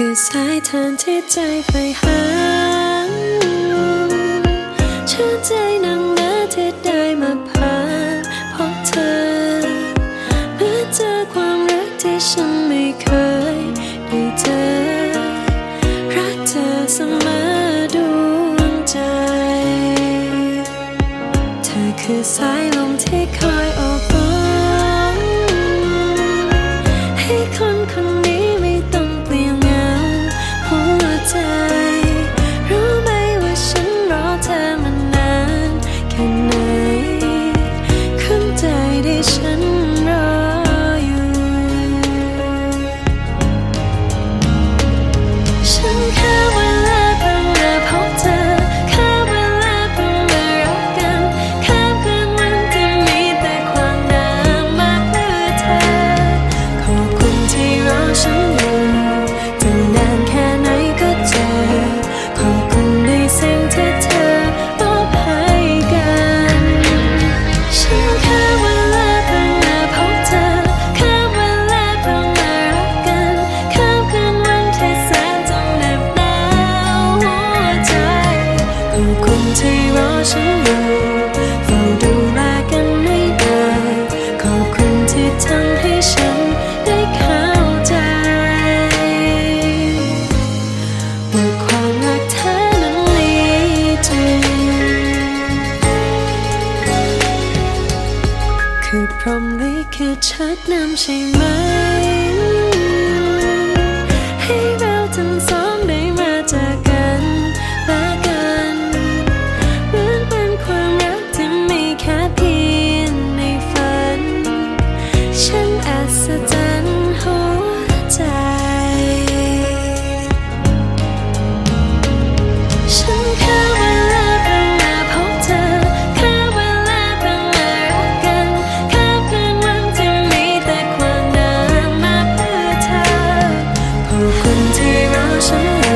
คือสายทานที่ใจไปหาชื่นใจนั่งนะที่ได้มาพาพบเธอเมื่อเจอความรักที่ฉันไม่เคยได้เจอ รักเธอเสมอดวงใจ เธอคือสายลมที่คอยโอบ ลิขิตชัดนำใช่ไหม 生了